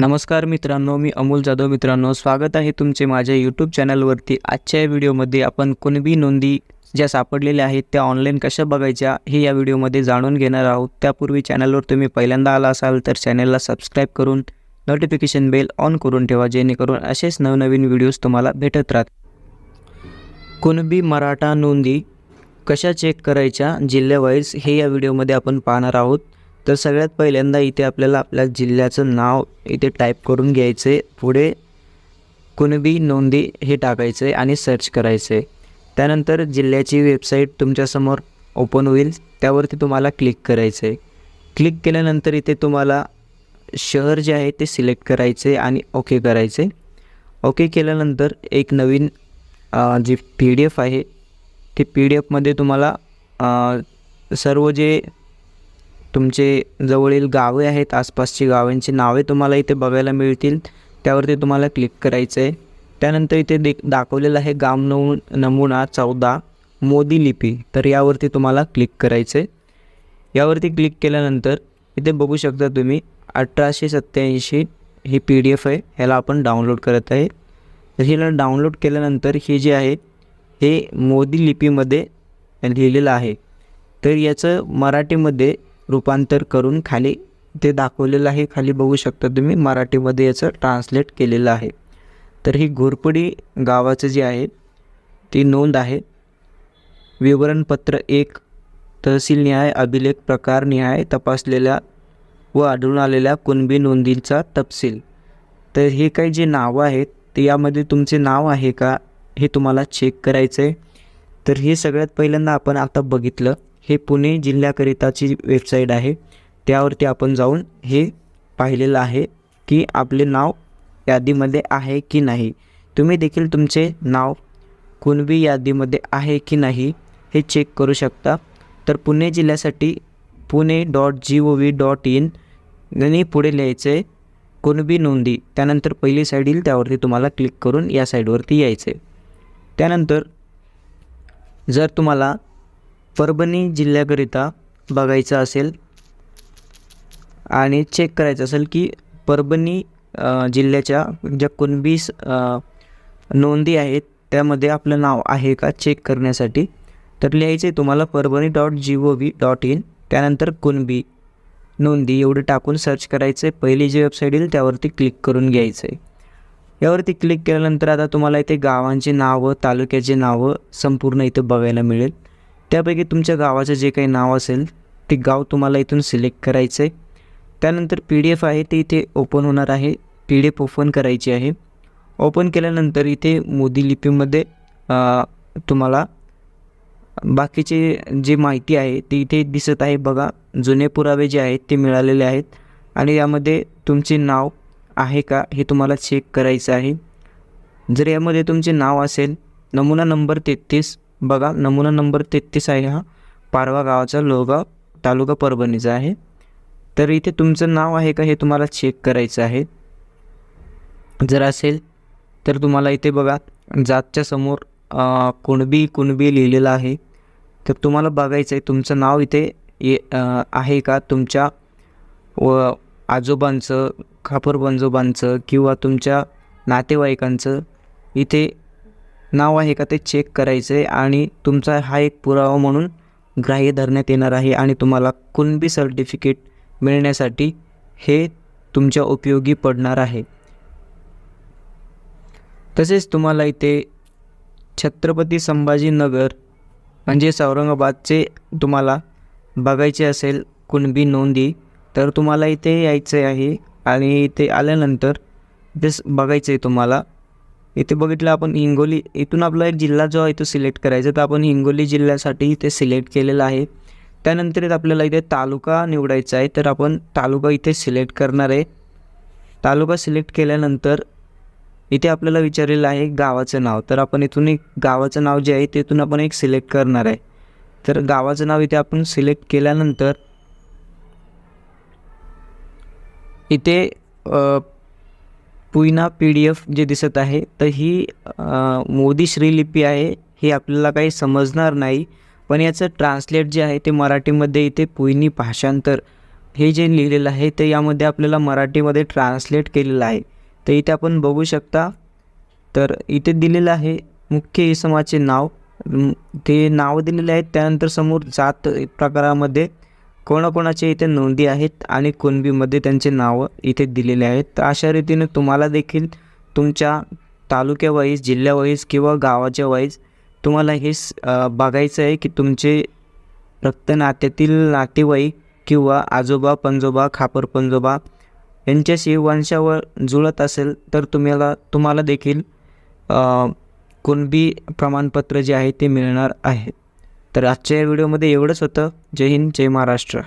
नमस्कार मित्रांनो मी अमोल जाधव. मित्रांनो स्वागत आहे तुमचे माझ्या यूट्यूब चॅनलवरती आजच्या या व्हिडिओमध्ये आपण कुणबी नोंदी ज्या सापडलेल्या आहेत त्या ऑनलाईन कशा बघायच्या हे या व्हिडिओमध्ये जाणून घेणार आहोत. त्यापूर्वी चॅनलवर तुम्ही पहिल्यांदा आला असाल तर चॅनलला सबस्क्राईब करून नोटिफिकेशन बेल ऑन करून ठेवा जेणेकरून असेच नवनवीन व्हिडिओज तुम्हाला भेटत राहत कुणबी मराठा नोंदी कशा चेक करायच्या जिल्ह्यावाईज हे या व्हिडिओमध्ये आपण पाहणार आहोत. तर सगळ्यात पहिल्यांदा इथे आपल्याला आपल्या जिल्ह्याचं नाव इथे टाईप करून घ्यायचे पुढे कुणबी नोंदी हे टाकायचं आहे आणि सर्च करायचं आहे त्यानंतर जिल्ह्याची वेबसाईट तुमच्यासमोर ओपन होईल. त्यावरती तुम्हाला क्लिक करायचं आहे क्लिक केल्यानंतर इथे तुम्हाला शहर जे आहे ते सिलेक्ट करायचे आणि ओके करायचे ओके केल्यानंतर एक नवीन जी पी डी एफ आहे ती पी डी एफमध्ये तुम्हाला सर्व जे तुमचे जवळील गावे आहेत आसपासची गावांची नावे तुम्हाला इथे बघायला मिळतील. त्यावरती तुम्हाला क्लिक करायचं आहे त्यानंतर इथे दे दाखवलेलं आहे गाव नमु नमुना चौदा मोदी लिपी. तर यावरती तुम्हाला क्लिक करायचं आहे यावरती क्लिक केल्यानंतर इथे बघू शकता तुम्ही अठराशे सत्त्याऐंशी ही पी डी एफ आहे. ह्याला आपण डाउनलोड करत आहे. तर हिला डाउनलोड केल्यानंतर हे जे आहे हे मोदी लिपीमध्ये लिहिलेलं आहे. तर याचं मराठीमध्ये रूपांतर करून खाली ते दाखवलेलं आहे. खाली बघू शकता तुम्ही मराठीमध्ये याचं ट्रान्सलेट केलेलं आहे. तर ही घोरपडी गावाचं जे आहे ती नोंद आहे. विवरणपत्र एक तहसील न्याय अभिलेख प्रकार न्याय तपासलेल्या व आढळून आलेल्या कुणबी नोंदींचा तपशील. तर हे काही जे नावं आहेत ते यामध्ये तुमचे नाव आहे का हे तुम्हाला चेक करायचं आहे तर हे सगळ्यात पहिल्यांदा आपण आता बघितलं. हे पुणे जिल्ह्याकरिताची वेबसाईट आहे. त्यावरती आपण जाऊन हे पाहिलेलं आहे की आपले नाव यादीमध्ये आहे की नाही. तुम्ही देखील तुमचे नाव कुणबी यादीमध्ये आहे की नाही हे चेक करू शकता. तर पुणे जिल्ह्यासाठी Pune dot G O V dot in आणि पुढे लिहायचं आहे कुणबी नोंदी. त्यानंतर पहिली साईड येईल त्यावरती तुम्हाला क्लिक करून या साईडवरती यायचं. आहे त्यानंतर जर तुम्हाला परभणी जिल्ह्याकरिता बघायचं असेल आणि चेक करायचं असेल की परभणी जिल्ह्याच्या ज्या कुणबीस नोंदी आहेत त्यामध्ये आपलं नाव आहे का चेक करण्यासाठी? तर लिहायचं आहे तुम्हाला Parbhani dot G O V dot in त्यानंतर कुणबी नोंदी एवढं टाकून सर्च करायचं आहे. पहिली जी वेबसाईट येईल त्यावरती क्लिक करून घ्यायचं आहे. यावरती क्लिक केल्यानंतर आता तुम्हाला इथे गावांची नावं तालुक्याची नावं संपूर्ण इथं बघायला मिळेल. त्यापैकी तुमच्या गावाचं जे काही नाव असेल ते गाव तुम्हाला इथून सिलेक्ट करायचं आहे त्यानंतर पी डी एफ आहे ते इथे ओपन होणार आहे. पी डी एफ ओपन करायची आहे. ओपन केल्यानंतर इथे मोदी लिपीमध्ये तुम्हाला बाकीचे जे माहिती आहे ते इथे दिसत आहे. बघा जुने पुरावे जे आहेत ते मिळालेले आहेत. आणि यामध्ये तुमचे नाव आहे का हे तुम्हाला चेक करायचं आहे. जर यामध्ये तुमचे नाव असेल नमुना नंबर तेहतीस बघा नमुना नंबर तेहतीस आहे हा. पारवा गावाचा लोगा तालुका परभणीचा आहे. तर इथे तुमचं नाव आहे का हे तुम्हाला चेक करायचं आहे. जर असेल तर तुम्हाला इथे बघा जातच्या समोर कुणबी कुणबी लिहिलेलं आहे. तर तुम्हाला बघायचं आहे तुमचं नाव इथे ये आहे का? तुमच्या व आजोबांचं खापर पंजोबांचं किंवा तुमच्या नातेवाईकांचं इथे नाव आहे का ते चेक करायचं आहे आणि तुमचा हा एक पुरावा म्हणून ग्राह्य धरण्यात येणार आहे आणि तुम्हाला कुणबी सर्टिफिकेट मिळण्यासाठी हे तुमच्या उपयोगी पडणार आहे. तसेच तुम्हाला इथे छत्रपती संभाजीनगर म्हणजेच औरंगाबादचे तुम्हाला बघायचे असेल कुणबी नोंदी तर तुम्हाला इथे यायचे आहे आणि इथे आल्यानंतर तेच बघायचं आहे तुम्हाला इथे बघितलं आपण हिंगोली इथून आपला एक जिल्हा जो आहे तो सिलेक्ट करायचा तर आपण हिंगोली जिल्ह्यासाठी इथे सिलेक्ट केलेला आहे. त्यानंतर आपल्याला इथे तालुका निवडायचा आहे. तर आपण तालुका इथे सिलेक्ट करणार आहे. तालुका सिलेक्ट केल्यानंतर इथे आपल्याला विचारलेलं आहे गावाचं नाव. तर आपण इथून एक गावाचं नाव जे आहे तिथून आपण एक सिलेक्ट करणार आहे. तर गावाचं नाव इथे आपण सिलेक्ट केल्यानंतर इथे पुईना पी डी एफ जे दिसत आहे तर ही मोदी श्रीलिपी आहे हे आपल्याला काही समजणार नाही. पण याचं ट्रान्सलेट जे आहे ते मराठीमध्ये इथे पुईनी भाषांतर हे जे लिहिलेलं आहे ते यामध्ये आपल्याला मराठीमध्ये ट्रान्सलेट केलेलं आहे. तर इथे आपण बघू शकता तर इथे दिलेलं आहे मुख्य इसमाचे नाव. ते नाव दिलेले आहेत त्यानंतर समोर जात प्रकारामध्ये कोणाकोणाचे इथे नोंदी आहेत आणि कुणबीमध्ये त्यांचे नावं इथे दिलेले आहेत. तर अशा रीतीने तुम्हाला देखील तुमच्या तालुक्यावाईज जिल्ह्यावाईज किंवा गावाच्या वाईज तुम्हाला हे बघायचं आहे की तुमचे रक्त नात्यातील नातेवाईक किंवा आजोबा पंजोबा खापर पंजोबा यांच्याशी वंशावर जुळत असेल तर तुम्हाला तुम्हाला देखील कुणबी प्रमाणपत्र जे आहे ते मिळणार आहे. तर आजच्या या व्हिडिओमध्ये एवढंच होतं. जय हिंद जय महाराष्ट्र.